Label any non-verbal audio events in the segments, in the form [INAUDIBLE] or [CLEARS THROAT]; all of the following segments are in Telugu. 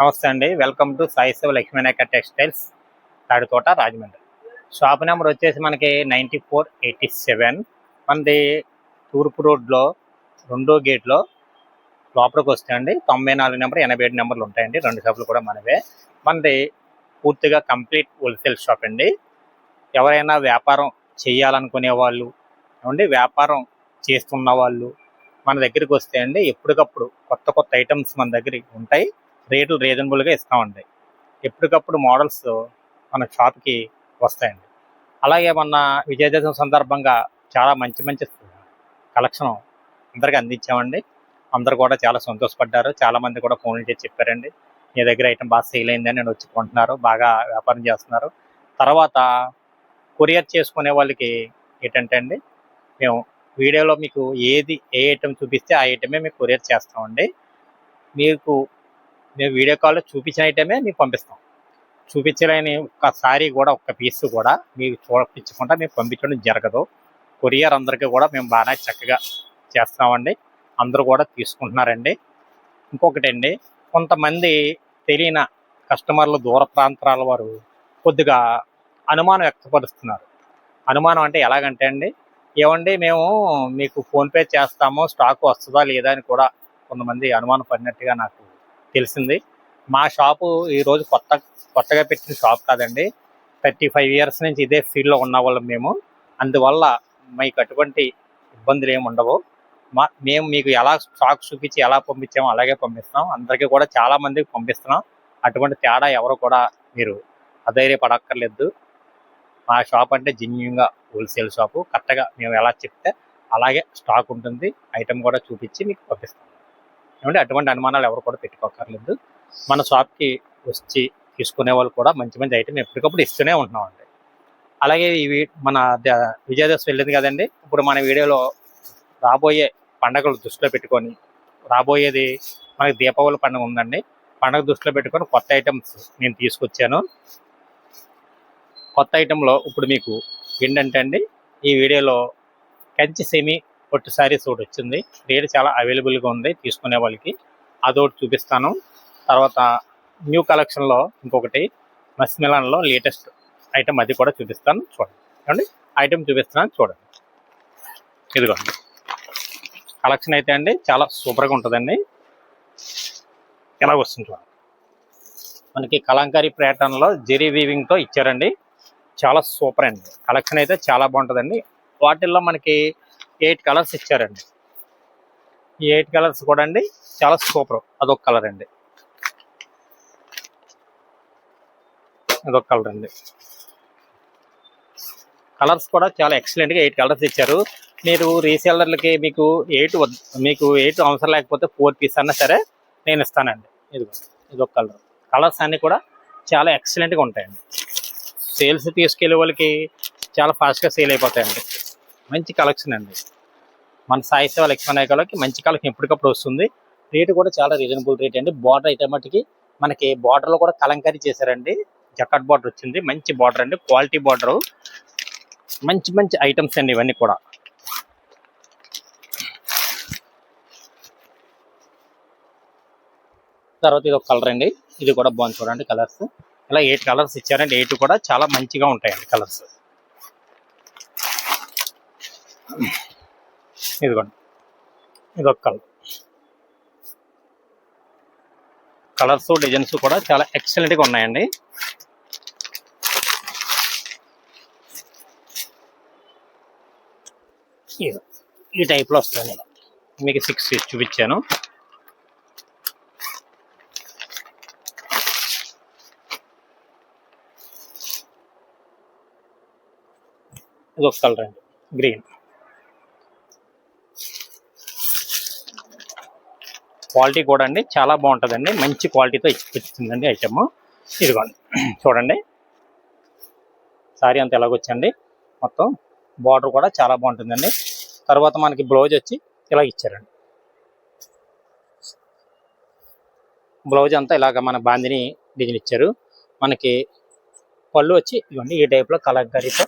నమస్తే అండి. Welcome to Saishiva Lakshminayaka textiles Thaditota Rajahmundry. Shop number వచ్చేసి మనకి నైంటీ ఫోర్ ఎయిటీ సెవెన్. మనది తూర్పు రోడ్లో రెండో గేట్లో లోపలికి వస్తాయండి తొంభై నాలుగు నెంబర్ ఎనభై ఏడు నెంబర్లు ఉంటాయండి. రెండు షాపులు కూడా మనవే. మనది పూర్తిగా కంప్లీట్ హోల్సేల్ షాప్ అండి. ఎవరైనా వ్యాపారం చేయాలనుకునే వాళ్ళు ఏమండి వ్యాపారం చేస్తున్న వాళ్ళు మన దగ్గరికి వస్తే అండి ఎప్పటికప్పుడు కొత్త కొత్త ఐటమ్స్ మన దగ్గర ఉంటాయి. రేట్లు రీజనబుల్గా ఇస్తామండి ఎప్పటికప్పుడు మోడల్స్ మన షాప్కి వస్తాయండి. అలాగే మొన్న విజయదశమి సందర్భంగా చాలా మంచి మంచి కలెక్షన్ అందరికీ అందించామండి. అందరు కూడా చాలా సంతోషపడ్డారు. చాలామంది కూడా ఫోన్లు చేసి చెప్పారండి. మీ దగ్గర ఐటమ్ బాగా సేల్ అయిందని నేను వచ్చి కొంటున్నారు. బాగా వ్యాపారం చేస్తున్నారు. తర్వాత కొరియర్ చేసుకునే వాళ్ళకి ఏంటంటే అండి మేము వీడియోలో మీకు ఏది ఏ ఐటెం చూపిస్తే ఆ ఐటమే మీకు కొరియర్ చేస్తామండి. మీకు మేము వీడియో కాల్లో చూపించిన ఐటమే మీకు పంపిస్తాం. చూపించలేని ఒక్కసారి కూడా ఒక్క పీస్ కూడా మీకు చూపించకుండా మేము పంపించడం జరగదు. కొరియర్ అందరికీ కూడా మేము బాగా చక్కగా చేస్తున్నామండి. అందరూ కూడా తీసుకుంటున్నారండి. ఇంకొకటండి కొంతమంది తెలియని కస్టమర్లు దూర ప్రాంతాల వారు కొద్దిగా అనుమానం వ్యక్తపరుస్తున్నారు. అనుమానం అంటే ఎలాగంటే అండి ఏమండి మేము మీకు ఫోన్పే చేస్తాము స్టాక్ వస్తుందా లేదా అని కూడా కొంతమంది అనుమానం పడినట్టుగా నాకు తెలిసింది. మా షాపు ఈరోజు కొత్త కొత్తగా పెట్టిన షాప్ కాదండి. థర్టీ ఫైవ్ ఇయర్స్ నుంచి ఇదే ఫీల్డ్లో ఉన్న వాళ్ళం మేము. అందువల్ల మీకు అటువంటి ఇబ్బందులు ఏమి ఉండవు. మా మేము మీకు ఎలా స్టాక్ చూపించి ఎలా పంపించామో అలాగే పంపిస్తాం. అందరికీ కూడా చాలా మందికి పంపిస్తున్నాం. అటువంటి తేడా ఎవరు కూడా మీరు అధైర్యపడక్కర్లేదు. మా షాప్ అంటే జెన్యున్గా హోల్సేల్ షాపు కరెక్ట్గా మేము ఎలా చెప్తే అలాగే స్టాక్ ఉంటుంది. ఐటమ్ కూడా చూపించి మీకు పంపిస్తాం. ఏమంటే అటువంటి అనుమానాలు ఎవరు కూడా పెట్టుకోకర్లేదు మన షాప్కి వచ్చి తీసుకునే వాళ్ళు కూడా మంచి మంచి ఐటమ్ ఎప్పటికప్పుడు ఇస్తూనే ఉంటున్నామండి. అలాగే ఇవి మన ద- వెళ్ళింది కదండి. ఇప్పుడు మన వీడియోలో రాబోయే పండగలు దృష్టిలో పెట్టుకొని రాబోయేది మనకి దీపావళి పండుగ ఉందండి. పండుగ దృష్టిలో పెట్టుకొని కొత్త ఐటమ్స్ నేను తీసుకొచ్చాను. కొత్త ఐటెంలో ఇప్పుడు మీకు ఏంటంటే అండి ఈ వీడియోలో కంచి సెమీ పట్టు శారీస్ ఒకటి వచ్చింది. రేట్ చాలా అవైలబుల్గా ఉంది. తీసుకునే వాళ్ళకి అదొకటి చూపిస్తాను. తర్వాత న్యూ కలెక్షన్లో ఇంకొకటి మస్మిలాన్లో లేటెస్ట్ ఐటమ్ అది కూడా చూపిస్తాను. చూడండి. ఐటెం ఐటమ్ చూపిస్తున్నాను. చూడండి. ఇదిగోండి. కలెక్షన్ అయితే అండి చాలా సూపర్గా ఉంటుందండి. ఎలా వస్తుంది చూడండి. మనకి కలంకారీ ప్యాటర్న్లో జెరీ వీవింగ్తో ఇచ్చారండి. చాలా సూపర్ అండి. కలెక్షన్ అయితే చాలా బాగుంటుందండి. వాటిల్లో మనకి ఎయిట్ కలర్స్ ఇచ్చారండి. ఈ ఎయిట్ కలర్స్ కూడా అండి చాలా సూపర్. అదొక కలర్ అండి. అదొక కలర్ అండి. కలర్స్ కూడా చాలా ఎక్సలెంట్గా ఎయిట్ కలర్స్ ఇచ్చారు. మీరు రీసేలర్లకి మీకు ఎయిట్ మీకు ఎయిట్ అవసరం లేకపోతే ఫోర్ పీస్ అన్నా సరే నేను ఇస్తానండి. ఇదిగో ఇదొక కలర్. కలర్స్ అన్నీ కూడా చాలా ఎక్సలెంట్గా ఉంటాయండి. సేల్స్ తీసుకెళ్ళే వాళ్ళకి చాలా ఫాస్ట్గా సేల్ అయిపోతాయండి. మంచి కలెక్షన్ అండి. మన సాయి సేవ లక్ష్మణాయకలకి మంచి కలెక్షన్ ఎప్పటికప్పుడు వస్తుంది. రేటు కూడా చాలా రీజనబుల్ రేట్ అండి. బార్డర్ అయితే మటుకి మనకి బార్డర్లో కూడా కలంకారీ చేశారండి. జకట్ బార్డర్ వచ్చింది. మంచి బార్డర్ అండి. క్వాలిటీ బార్డర్ మంచి మంచి ఐటమ్స్ అండి ఇవన్నీ కూడా. తర్వాత ఇది ఒక కలర్ అండి. ఇది కూడా బాగుంది చూడండి కలర్స్ ఇలా ఎయిట్ కలర్స్ ఇచ్చారండి. ఎయిట్ కూడా చాలా మంచిగా ఉంటాయండి కలర్స్ ఇదిగోండి. ఇది ఒక కలర్. కలర్స్ డిజైన్స్ కూడా చాలా ఎక్సలెంట్గా ఉన్నాయండి. ఈ టైప్లో వస్తుంది. మీకు సిక్స్ చూపించాను. ఇది ఒక కలర్ అండి. గ్రీన్. క్వాలిటీ కూడా అండి. చాలా బాగుంటుందండి. మంచి క్వాలిటీతో ఇచ్చిందండి ఐటమ్ ఇదిగోండి. [CLEARS THROAT] చూడండి. సారీ అంతా ఎలాగొచ్చండి మొత్తం బార్డర్ కూడా చాలా బాగుంటుందండి. తర్వాత మనకి బ్లౌజ్ వచ్చి ఇలా ఇచ్చారండి. బ్లౌజ్ అంతా ఇలాగ మన బాందిని డిజైన్ ఇచ్చారు. మనకి పళ్ళు వచ్చి ఇవ్వండి ఈ టైప్లో కలంకారీతో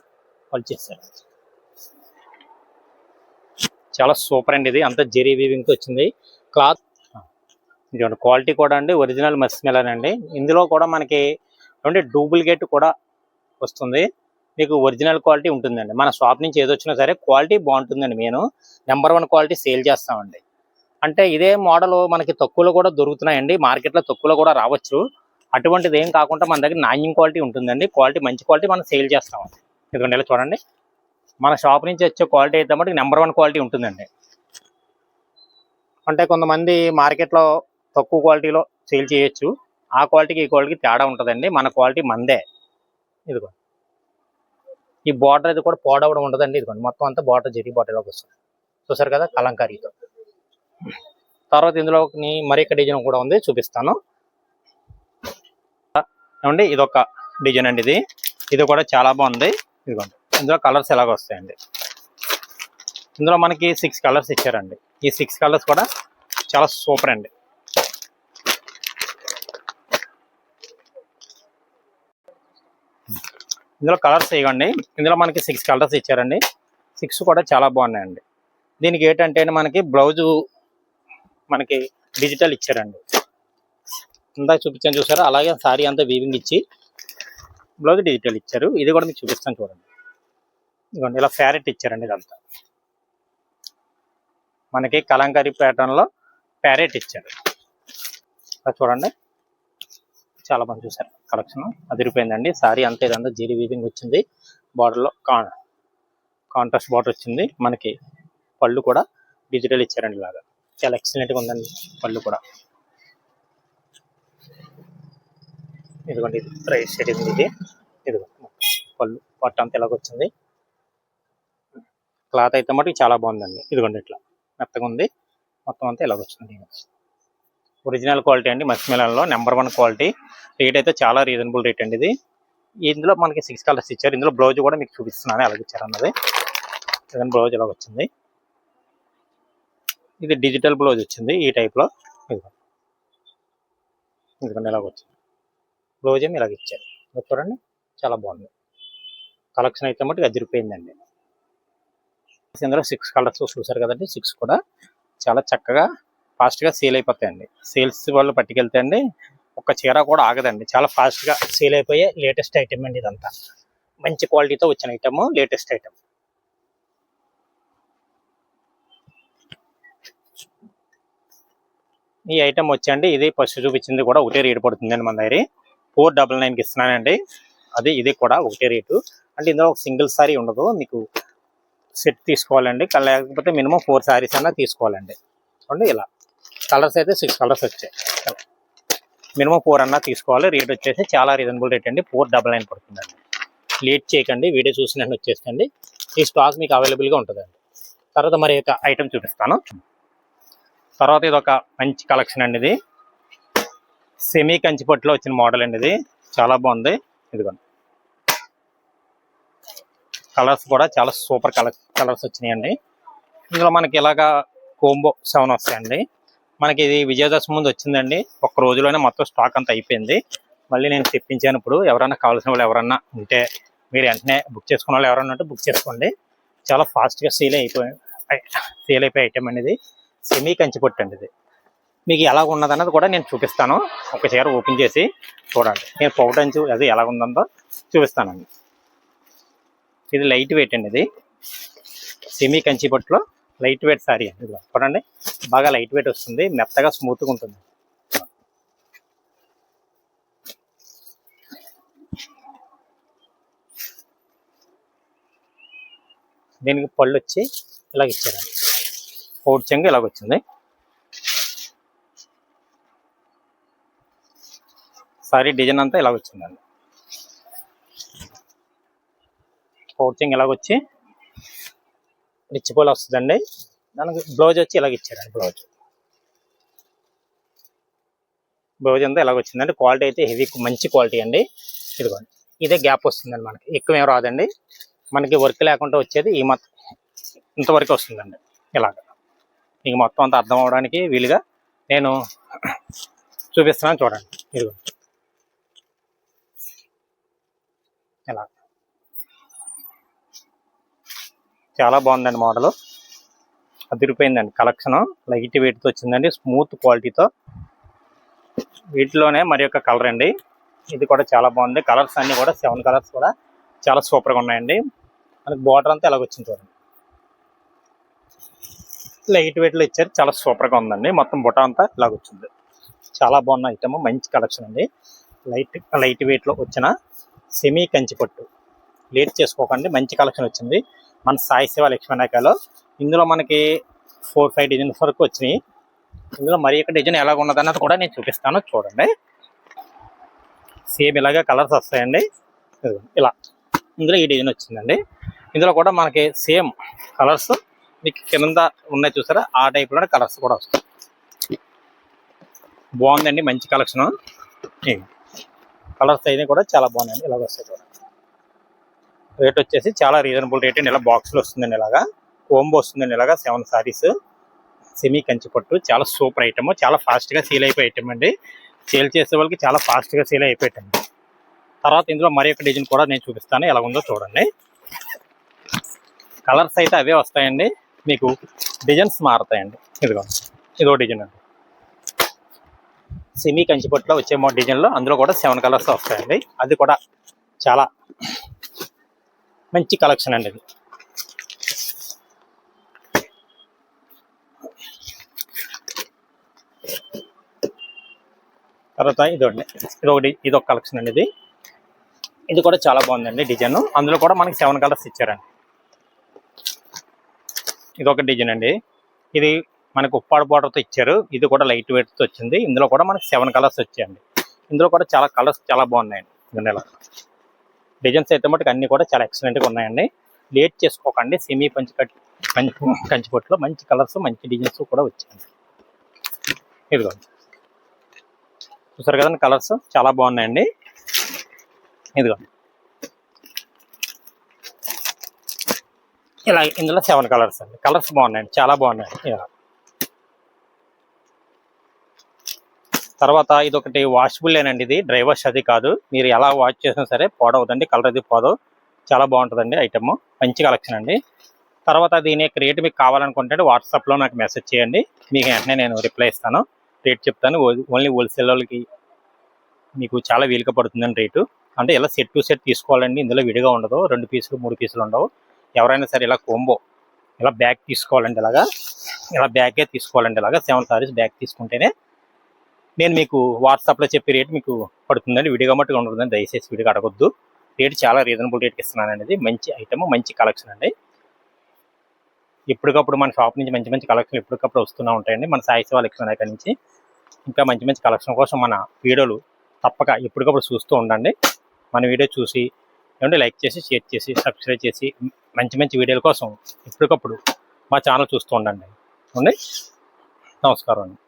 పళ్ళు చేశారు. చాలా సూపర్ అండి ఇది. అంతా జెరీ వీవింగ్తో వచ్చింది. క్లాత్ ఇదిగోండి క్వాలిటీ కూడా అండి ఒరిజినల్ మస్మెలన్ అండి ఇందులో కూడా మనకి ఏమంటే డూప్లికేట్ కూడా వస్తుంది. మీకు ఒరిజినల్ క్వాలిటీ ఉంటుందండి. మన షాప్ నుంచి ఏది వచ్చినా సరే క్వాలిటీ బాగుంటుందండి నేను నెంబర్ వన్ క్వాలిటీ సేల్ చేస్తామండి. అంటే ఇదే మోడల్ మనకి తక్కువలో కూడా దొరుకుతున్నాయండి. మార్కెట్లో తక్కువలో కూడా రావచ్చు. అటువంటిది ఏం కాకుండా మన దగ్గర నాణ్యం క్వాలిటీ ఉంటుందండి. క్వాలిటీ మంచి క్వాలిటీ మనం సేల్ చేస్తామండి. ఎందుకంటే ఇలా చూడండి. మన షాప్ నుంచి వచ్చే క్వాలిటీ అయితే మటుకు నెంబర్ వన్ క్వాలిటీ ఉంటుందండి. అంటే కొంతమంది మార్కెట్లో తక్కువ క్వాలిటీలో సేల్ చేయొచ్చు. ఆ క్వాలిటీకి ఈ క్వాలిటీకి తేడా ఉంటుందండి. మన క్వాలిటీ మందే. ఇదిగో. ఈ బార్డర్ అది కూడా పోడవడం ఉండదండి. ఇదిగోండి. మొత్తం అంతా బార్డర్ జరిగి బార్డర్లోకి వస్తుంది. చూసారు కదా? కలంకారీతో. తర్వాత ఇందులో మరి ఒక డిజైన్ కూడా ఉంది. చూపిస్తాను. ఏమండి? ఇది ఒక డిజైన్ అండి ఇది. ఇది కూడా చాలా బాగుంది. ఇదిగోండి. ఇందులో కలర్స్ ఎలాగ వస్తాయండి. ఇందులో మనకి సిక్స్ కలర్స్ ఇచ్చారండి. ఈ సిక్స్ కలర్స్ కూడా చాలా సూపర్ అండి. ఇందులో కలర్స్ ఇవ్వండి. ఇందులో మనకి సిక్స్ కలర్స్ ఇచ్చారండి. సిక్స్ కూడా చాలా బాగున్నాయండి. దీనికి ఏంటంటే మనకి బ్లౌజు మనకి డిజిటల్ ఇచ్చారండి. ఇందాక చూపించాను చూసారా? అలాగే సారీ అంతా వీవింగ్ ఇచ్చి బ్లౌజ్ డిజిటల్ ఇచ్చారు. ఇది కూడా మీకు చూపిస్తాను చూడండి. ఇదిగోండి ఇలా ఫ్యారెట్ ఇచ్చారండి ఇదంతా. మనకి కలంకారీ ప్యాటర్న్లో ప్యారెట్ ఇచ్చారు. చూడండి. చాలా మంది చూసారు కలెక్షన్. అదిరిపోయిందండి సారీ అంతా ఇదంతా జీడి వీవింగ్ వచ్చింది. బార్డర్లో కాన్ కాంట్రాస్ట్ బార్డర్ వచ్చింది. మనకి పళ్ళు కూడా డిజిటల్ ఇచ్చారండి ఇలాగా. చాలా ఎక్సలెంట్గా ఉందండి పళ్ళు కూడా. ఇదిగోండి ఇది రైట్ ఇది ఇది. ఇదిగో పళ్ళు పట్టు అంతా ఇలాగొచ్చింది క్లాత్ అయితే మటుకు చాలా బాగుందండి. ఇదిగోండి ఇట్లా మెత్తగా ఉంది. మొత్తం అంతా ఇలాగొచ్చింది ఒరిజినల్ క్వాలిటీ అండి మస్మిలన్లో నెంబర్ వన్ క్వాలిటీ. రేట్ అయితే చాలా రీజనబుల్ రేట్ అండి ఇది. ఇందులో మనకి సిక్స్ కలర్స్ ఇచ్చారు. ఇందులో బ్లౌజ్ కూడా మీకు చూపిస్తున్నాను ఎలాగ ఇచ్చారు అన్నది బ్లౌజ్ ఇలాగ వచ్చింది. ఇది డిజిటల్ బ్లౌజ్ వచ్చింది ఈ టైప్లో ఎందుకంటే ఇదిగోండి ఇలాగ వచ్చింది. బ్లౌజ్ ఏమి ఇలాగ ఇచ్చారు. చూడండి. చాలా బాగుంది. కలెక్షన్ అయితే మటుకు అదిరిపోయిందండి. ఇందులో సిక్స్ కలర్స్ చూసారు కదండి. సిక్స్ కూడా చాలా చక్కగా ఫాస్ట్గా సేల్ అయిపోతాయండి. సేల్స్ వాళ్ళు పట్టుకెళ్తే అండి ఒక్క చీర కూడా ఆగదండి. చాలా ఫాస్ట్గా సేల్ అయిపోయే లేటెస్ట్ ఐటమ్ అండి ఇదంతా. మంచి క్వాలిటీతో వచ్చిన ఐటమ్ లేటెస్ట్ ఐటమ్ ఈ ఐటమ్ వచ్చండి ఇది ఫస్ట్ చూపించింది కూడా ఒకటే రేటు పడుతుందండి మన దగ్గర. ఫోర్ డబల్ నైన్కి ఇస్తున్నానండి. అది ఇది కూడా ఒకటే రేటు అంటే ఇందులో ఒక సింగిల్ సారీ ఉండదు. మీకు సెట్ తీసుకోవాలండి. లేకపోతే మినిమం ఫోర్ శారీస్ అన్నా తీసుకోవాలండి. చూడండి ఇలా. కలర్స్ అయితే సిక్స్ కలర్స్ వచ్చాయి. మినిమం ఫోర్ అన్నా తీసుకోవాలి. రేట్ వచ్చేసి చాలా రీజనబుల్ రేట్ అండి. ఫోర్ డబల్ నైన్ పడుతుందండి. లేట్ చేయకండి. వీడియో చూసినట్టు వచ్చేసండి. ఈ స్టాక్ మీకు అవైలబుల్గా ఉంటుందండి. తర్వాత మరి ఒక ఐటమ్ చూపిస్తాను. తర్వాత ఇది ఒక మంచి కలెక్షన్ అండి ఇది. సెమీ కంచిపట్టులో వచ్చిన మోడల్ అండి ఇది. చాలా బాగుంది. ఇదిగోండి కలర్స్ కూడా చాలా సూపర్ కలర్ కలర్స్ వచ్చినాయండి. ఇందులో మనకి ఇలాగా కోంబో సెవెన్ వస్తాయండి. మనకి ఇది విజయదశమి ముందు వచ్చిందండి. ఒక్క రోజులోనే మొత్తం స్టాక్ అంతా అయిపోయింది. మళ్ళీ నేను తెప్పించాను ఇప్పుడు. ఎవరైనా కావాల్సిన వాళ్ళు ఎవరన్నా ఉంటే మీరు వెంటనే బుక్ చేసుకున్న వాళ్ళు ఎవరన్నా ఉంటే బుక్ చేసుకోండి. చాలా ఫాస్ట్గా సేల్ అయిపోయి సేల్ అయిపోయే ఐటమ్ అనేది సెమీ కంచిపట్టు అండి ఇది. మీకు ఎలా ఉన్నదన్నది కూడా నేను చూపిస్తాను. ఒక చీర ఓపెన్ చేసి చూడండి. నేను పొగటంచు అది ఎలా ఉందో చూపిస్తానండి. ఇది లైట్ వెయిట్ అండి ఇది. సెమీ కంచిపట్టులో లైట్ వెయిట్ సారీ అండి చూడండి. బాగా లైట్ వెయిట్ వస్తుంది. మెత్తగా స్మూత్గా ఉంటుంది. దీనికి పళ్ళు వచ్చి ఇలాగ ఇచ్చారండి. ఫోర్ చెంగు ఇలాగ వచ్చింది. సారీ డిజైన్ అంతా ఇలాగ వచ్చిందండి. పౌచింగ్ ఇలాగొచ్చి రిచ్ పోల్ వస్తుందండి. దానికి బ్లౌజ్ వచ్చి ఇలాగ ఇచ్చారండి బ్లౌజ్. బ్లౌజ్ అంతా ఇలాగ వచ్చిందండి. క్వాలిటీ అయితే హెవీ మంచి క్వాలిటీ అండి. ఇదిగోండి. ఇదే గ్యాప్ వస్తుందండి మనకి. ఎక్కువ ఏం రాదండి. మనకి వర్క్ లేకుండా వచ్చేది ఈ మొత్తం ఇంతవరకు వస్తుందండి. ఇలాగ. మీకు మొత్తం అంతా అర్థం అవడానికి వీలుగా నేను చూపిస్తున్నాను చూడండి. ఇదిగో ఇలా చాలా బాగుందండి మోడల్. అదిరిపోయిందండి కలెక్షన్. లైట్ వెయిట్తో వచ్చిందండి. స్మూత్ క్వాలిటీతో. వీటిలోనే మరి యొక్క కలర్ అండి. ఇది కూడా చాలా బాగుంది. కలర్స్ అన్నీ కూడా సెవెన్ కలర్స్ కూడా చాలా సూపర్గా ఉన్నాయండి. మనకి బార్డర్ అంతా ఎలాగొచ్చింది చూడండి. లైట్ వెయిట్లో ఇచ్చారు. చాలా సూపర్గా ఉందండి. మొత్తం బుట్ట అంతా ఇలాగ వచ్చింది. చాలా బాగున్న ఐటమ్. మంచి కలెక్షన్ అండి. లైట్ లైట్ వెయిట్లో వచ్చిన సెమీ కంచి పట్టు. లేట్ చేసుకోకండి. మంచి కలెక్షన్ వచ్చింది. మన సాయి శివ లక్ష్మీనాయకలో. ఇందులో మనకి ఫోర్ ఫైవ్ డిజైన్స్ వరకు వచ్చినాయి. ఇందులో మరి యొక్క డిజైన్ ఎలాగ ఉన్నదన్నది కూడా నేను చూపిస్తాను. చూడండి. సేమ్ ఇలాగే కలర్స్ వస్తాయండి. ఇలా. ఇందులో ఈ డిజైన్ వచ్చిందండి. ఇందులో కూడా మనకి సేమ్ కలర్స్ మీకు కింద ఉన్నాయి చూసారా? ఆ టైప్లో కలర్స్ కూడా వస్తాయి. బాగుందండి. మంచి కలెక్షన్. కలర్స్ అయితే కూడా చాలా బాగున్నాయండి. ఇలాగ వస్తాయి చూడండి. రేట్ వచ్చేసి చాలా రీజనబుల్ రేట్ అండి ఇలా బాక్స్లో వస్తుందండి ఇలాగా కోంబో వస్తుందండి ఇలాగా సెవెన్ సారీస్ సెమీ కంచి పట్టు చాలా సూపర్ ఐటమ్ చాలా ఫాస్ట్గా సీల్ సేల్ అయిపోయే ఐటమ్ అండి. సేల్ చేసే వాళ్ళకి చాలా ఫాస్ట్గా సేల్ అయిపోయే తర్వాత ఇందులో మరి ఒక డిజైన్ కూడా నేను చూపిస్తాను. ఎలా ఉందో చూడండి. కలర్స్ అయితే అవే వస్తాయండి. మీకు డిజైన్స్ మారుతాయండి. ఇదిగో ఇదో డిజైన్ అండి. సెమీ కంచిపట్టులో వచ్చే మో డిజైన్లో అందులో కూడా సెవెన్ కలర్స్ వస్తాయండి. అది కూడా చాలా మంచి కలెక్షన్ అండి ఇది. తర్వాత ఇదండి ఇది ఒకటి ఇది ఒక కలెక్షన్ అండి ఇది. ఇది కూడా చాలా బాగుందండి డిజైన్. అందులో కూడా మనకి సెవెన్ కలర్స్ ఇచ్చారండి. ఇది ఒక డిజైన్ అండి. ఇది మనకు ఉప్పాడు బార్డర్తో తో ఇచ్చారు. ఇది కూడా లైట్ వెయిట్తో వచ్చింది. ఇందులో కూడా మనకి సెవెన్ కలర్స్ వచ్చాయండి. ఇందులో కూడా చాలా కలర్స్ చాలా బాగున్నాయండి. ఇలా డిజైన్స్ అయితే మటుకు అన్ని కూడా చాలా ఎక్సలెంట్గా ఉన్నాయండి. లేట్ చేసుకోకండి సెమీ పంచి కట్ పంచి కంచిపట్టులో మంచి కలర్స్ మంచి డిజైన్స్ కూడా వచ్చాయండి ఇదిగో చూసారు కదండి కలర్స్ చాలా బాగున్నాయండి. ఇదిగో ఇలా ఇందులో సెవెన్ కలర్స్ అండి. కలర్స్ బాగున్నాయండి చాలా బాగున్నాయండి. ఇలా తర్వాత ఇది ఒకటి వాషబుల్ ఏనండి ఇది. డ్రైవర్స్ అది కాదు. మీరు ఎలా వాష్ చేసినా సరే పోడవద్దండి కలర్ అది పోదు. చాలా బాగుంటుందండి ఐటమ్ మంచి కలెక్షన్ అండి. తర్వాత దీని యొక్క రేట్ మీకు కావాలనుకుంటే వాట్సాప్లో నాకు మెసేజ్ చేయండి. మీకు వెంటనే నేను రిప్లై ఇస్తాను. రేట్ చెప్తాను. ఓన్లీ హోల్సేల్ వాళ్ళకి మీకు చాలా వీలుగా పడుతుందండి రేటు అంటే ఇలా సెట్ టు సెట్ తీసుకోవాలండి. ఇందులో విడిగా ఉండదు. రెండు పీసులు మూడు పీసులు ఉండవు. ఎవరైనా సరే ఇలా కోంబో ఇలా బ్యాగ్ తీసుకోవాలండి ఇలాగా. ఇలా బ్యాగే తీసుకోవాలండి ఇలాగా. సెవెన్ సారీస్ బ్యాగ్ తీసుకుంటేనే నేను మీకు వాట్సాప్లో చెప్పే రేట్ మీకు పడుతుందండి. విడిగా మట్టుగా ఉంటుందండి దయచేసి విడిగా అడగొద్దు. రేట్ చాలా రీజనబుల్ రేట్కి ఇస్తున్నాను అనేది మంచి ఐటమ్ మంచి కలెక్షన్ అండి. ఎప్పటికప్పుడు మన షాప్ నుంచి మంచి మంచి కలెక్షన్ ఎప్పటికప్పుడు వస్తూనే ఉంటాయండి. మన సాయి శివ లక్ష్మణ నుంచి ఇంకా మంచి మంచి కలెక్షన్ కోసం మన వీడియోలు తప్పక ఎప్పటికప్పుడు చూస్తూ ఉండండి. మన వీడియో చూసి ఏమంటే లైక్ చేసి షేర్ చేసి సబ్స్క్రైబ్ చేసి మంచి మంచి వీడియోల కోసం ఎప్పటికప్పుడు మా ఛానల్ చూస్తూ ఉండండి. ఉండి? నమస్కారం అండి.